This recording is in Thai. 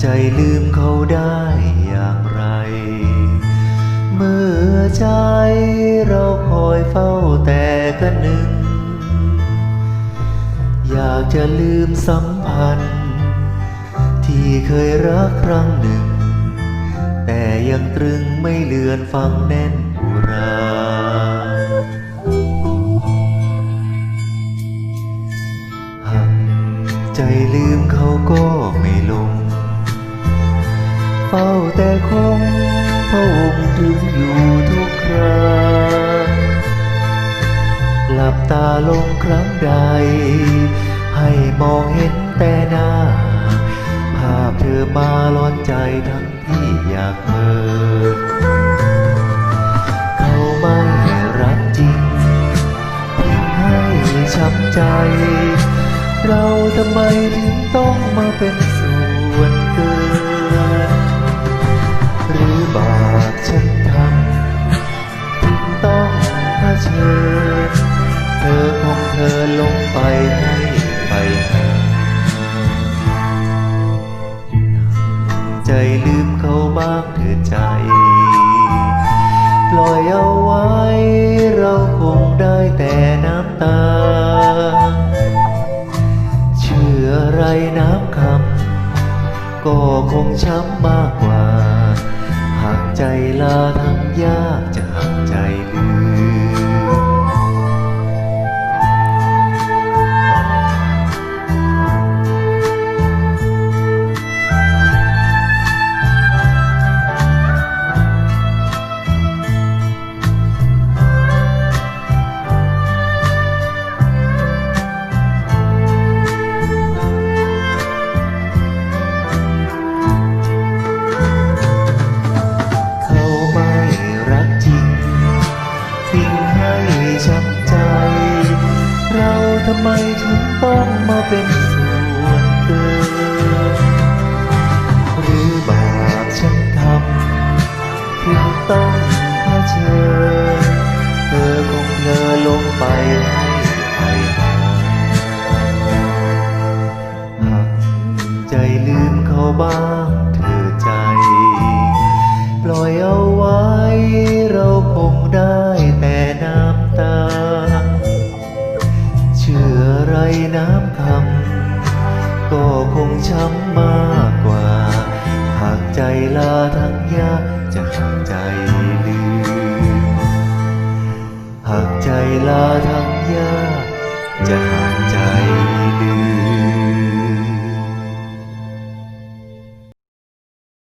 ใจลืมเขาได้อย่างไร เมื่อใจเราคอยเฝ้าแต่กันหนึ่ง อยากจะลืมสัมพันธ์ ที่เคยรักครั้งหนึ่ง แต่ยังตรึงไม่เลือนฟังแน่นอุราใจลืมเขาก็ไม่ลง เฝ้าแต่คงพระองค์ถึงอยู่ทุกคราหลับตาลงครั้งใด ให้มองเห็นแต่หน้า ภาพเธอมาล้อนใจทั้งที่อยากเมินเขาไม่รักจริงทิ้งให้ช้ำใจ เราทำไมถึงต้องมาเป็น อลงไปให้ไปหาใจลืมเขาบ้างเถิดใจ ปล่อยเอาไว้เราคงได้แต่น้ำตา เชื่ออะไรน้ำคำก็คงช้ำมากกว่า หากใจลาทั้ง ไมถึงต้องมาเป็นส่วนเกินหรือบาปฉันทำถึงต้องเผชิญเธอคงเพลอลงไปให้ไปหาหักใจลืมเขาบ้างเธอใจ ปล่อยเอาไว้เราคงได้ คงช้ำมากกว่า หากใจลาทั้งยากจะหักใจลืม หากใจลาทั้งยากจะหัก